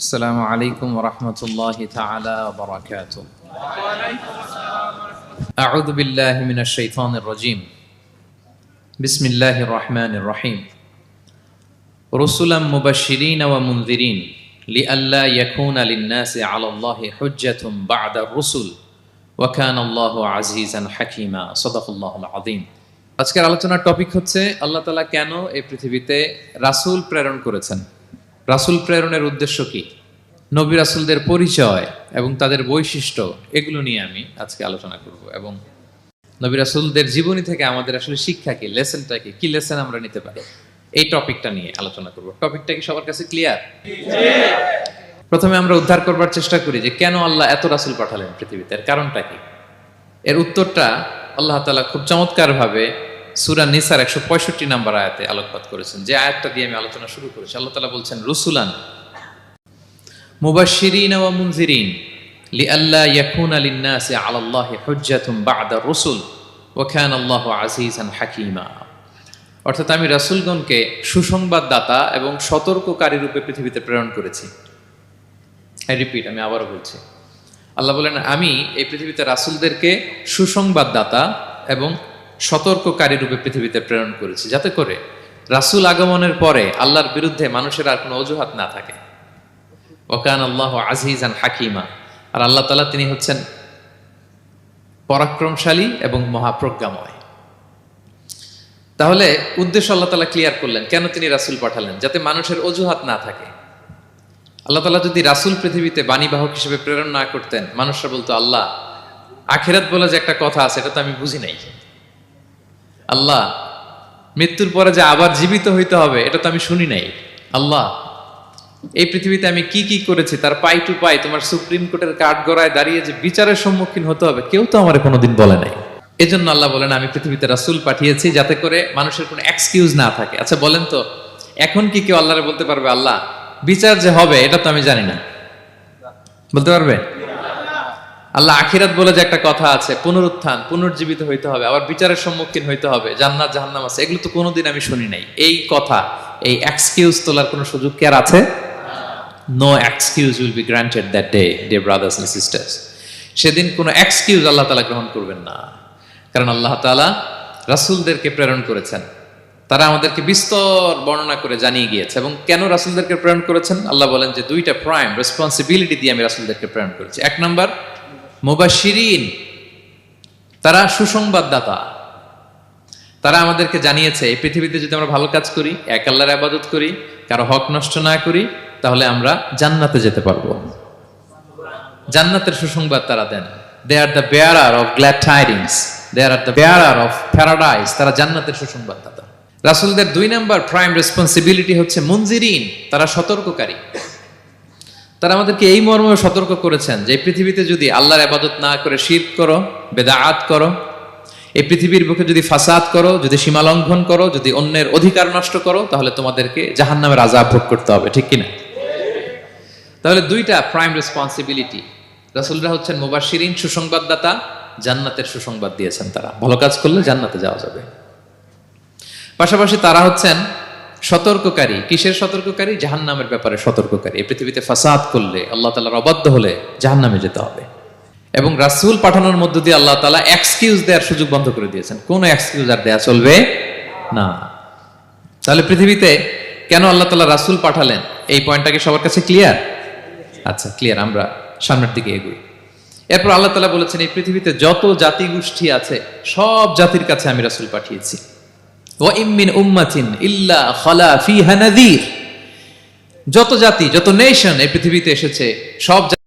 السلام عليكم ورحمة الله تعالى وبركاته أعوذ بالله من الشيطان الرجيم بسم الله الرحمن الرحيم رسلا مبشرين ومنذرين لئلا يكون للناس على الله حجة بعد الرسل وكان الله عزيزا حكيما صدق الله العظيم আজকের আলোচনার টপিক হচ্ছে আল্লাহ তালা কেন এই পৃথিবীতে রাসূল প্রেরণ করেছেন রাসূল প্রেরণের উদ্দেশ্য কি? নবী রাসুলদের পরিচয় এবং তাদের বৈশিষ্ট্য, এগুলো নিয়ে আমি আজকে আলোচনা করব। এবং নবী রাসুলদের জীবনী থেকে আমাদের আসলে শিক্ষা কি, লেসনটা কি কি লেসন আমরা নিতে পারি? এই টপিকটা নিয়ে আলোচনা করব। টপিকটা কি সবার কাছে ক্লিয়ার? প্রথমে আমরা উদ্ধার করবার চেষ্টা করি যে কেন আল্লাহ এত রাসুল পাঠালেন পৃথিবীতে, এর কারণটা কি? এর উত্তরটা আল্লাহ তাআলা খুব চমৎকার ভাবে সূরা নিসার একশো পঁয়ষট্টি নাম্বার আয়াতে আলোকপাত করেছেন। যে আয়াতটা দিয়ে আমি আলোচনা শুরু করেছি, আল্লাহ তাআলা বলছেন, রসুলান মুনজিরিন অর্থাৎ আমি রাসূলগণকে সুসংবাদদাতা এবং সতর্ককারী রূপে পৃথিবীতে প্রেরণ করেছি। আই রিপিট আমি আবারও বলছি। আল্লাহ বলেন, আমি এই পৃথিবীতে রাসূলদেরকে সুসংবাদদাতা এবং সতর্ককারী রূপে পৃথিবীতে প্রেরণ করেছি। যাতে করে রাসূল আগমনের পরে আল্লাহর বিরুদ্ধে মানুষের আর কোনো অজুহাত না থাকে। ওকান আল্লাহ আজিজান হাকিমা। আর আল্লাহ তালা তিনি হচ্ছেন পরাক্রমশালী এবং মহাপ্রজ্ঞাময়। তাহলে উদ্দেশ্য আল্লাহ তালা ক্লিয়ার করলেন, কেন তিনি রাসূল পাঠালেন? যাতে মানুষের অজুহাত না থাকে। আল্লাহ তালা যদি রাসূল পৃথিবীতে বাণীবাহক হিসেবে প্রেরণ না করতেন, মানুষরা বলতো, আল্লাহ, আখেরাত বলে যে একটা কথা আছে, এটা তো আমি বুঝি নাই। আল্লাহ, মৃত্যুর পরে যে আবার জীবিত হইতে হবে, এটা তো আমি শুনি নাই। আল্লাহ, এই পৃথিবীতে আমি কি কি করেছি, তার পাই টু পাই, তোমার সুপ্রিম কোর্টের কাঠ গড়ায় দাঁড়িয়ে যে বিচারের সম্মুখীন হতে হবে, কেউ তো আমার কোনোদিন বলে নাই। এজন্য আল্লাহ বলেন, আমি পৃথিবীতে রাসুল পাঠিয়েছি যাতে করে মানুষের কোনো এক্সকিউজ না থাকে। আচ্ছা বলেন তো, এখন কি কেউ আল্লাহরে বলতে পারবে, আল্লাহ, বিচার যে হবে, এটা তো আমি জানি না। বলতে পারবে? আল্লাহ আখিরাত বলে যে একটা কথা আছে, পুনরুত্থান, পুনর্জীবিত হইতে হবে, আবার বিচারের সম্মুখীন হইতে হবে, জান্নাত, জাহান্নাম আছে, এগুলো তো কোনোদিন আমি শুনি নাই। এই কথা, এই এক্সকিউজ তোলার কোনো সুযোগ কে আর আছে? No excuse will be granted that day day brothers and sisters সেদিন কোনো এক্সকিউজ আল্লাহ তালা গ্রহণ করবেন না। কারণ আল্লাহ তালা রাসূলদেরকে প্রেরণ করেছেন। তারা আমাদেরকে বিস্তর বর্ণনা করে জানিয়ে গিয়েছে। এবং কেন রাসূলদেরকে প্রেরণ করেছেন? আল্লাহ বলেন যে দুইটা প্রাইম রেসপন্সিবিলিটি দিয়ে আমি রাসূলদেরকে প্রেরণ করেছি। এক নাম্বার মুবাশশিরিন, তারা সুসংবাদদাতা। তারা আমাদেরকে জানিয়েছে, এই পৃথিবীতে যদি আমরা ভালো কাজ করি, এক আল্লাহর আবাদত করি, কারও হক নষ্ট না করি, তাহলে আমরা জান্নাতে যেতে পারব। জান্নাতের সুসংবাদ তারা দেন। They are the bearer of glad tidings they are the bearer of paradise তারা জান্নাতের সুসংবাদদাতা। রাসূলদের দুই নাম্বার প্রাইম রেসপন্সিবিলিটি হচ্ছে মুনজিরিন, তারা সতর্ককারী। তারা আমাদেরকে এই মর্মে সতর্ক করেছেন যে পৃথিবীতে যদি আল্লাহর আবাদত না করে শীত করো, বেদাআত করো, এই পৃথিবীর বুকে যদি ফাসাদ করো, যদি সীমা লঙ্ঘন করো, যদি অন্যের অধিকার নষ্ট করো, তাহলে তোমাদেরকে জাহান্নামের আজাব ভোগ করতে হবে। ঠিক কিনা? তাহলে দুইটা প্রাইম রেসপন্সিবিলিটি রাসূলরা হচ্ছেন মুবাশশিরিন, সুসংবাদদাতা, জান্নাতের সুসংবাদ দিয়েছেন তারা। ভালো কাজ করলে জান্নাতে যাওয়া যাবে। পাশাপাশি তারা হচ্ছেন সতর্ককারী। কিসের সতর্ককারী? জাহান্নামের ব্যাপারে সতর্ককারী। এই পৃথিবীতে ফাসাদ করলে আল্লাহ তালার অবাধ্য হলে জাহান্নামে যেতে হবে। এবং রাসূল পাঠানোর মধ্য দিয়ে আল্লাহ তালা এক্সকিউজ দেওয়ার সুযোগ বন্ধ করে দিয়েছেন। কোনো এক্সকিউজ আর দেয়া চলবে না। তাহলে পৃথিবীতে কেন আল্লাহ তালা রাসূল পাঠালেন? এই পয়েন্টটাকে সবার কাছে ক্লিয়ার আচ্ছা ক্লিয়ার আমরা সামনের দিকে এগুই। এরপর আল্লাহ তালা বলেছেন, এই পৃথিবীতে যত জাতি গোষ্ঠী আছে, সব জাতির কাছে আমি রাসূল পাঠিয়েছি। নাযীর। যত জাতি যত নেশন এই পৃথিবীতে এসেছে সব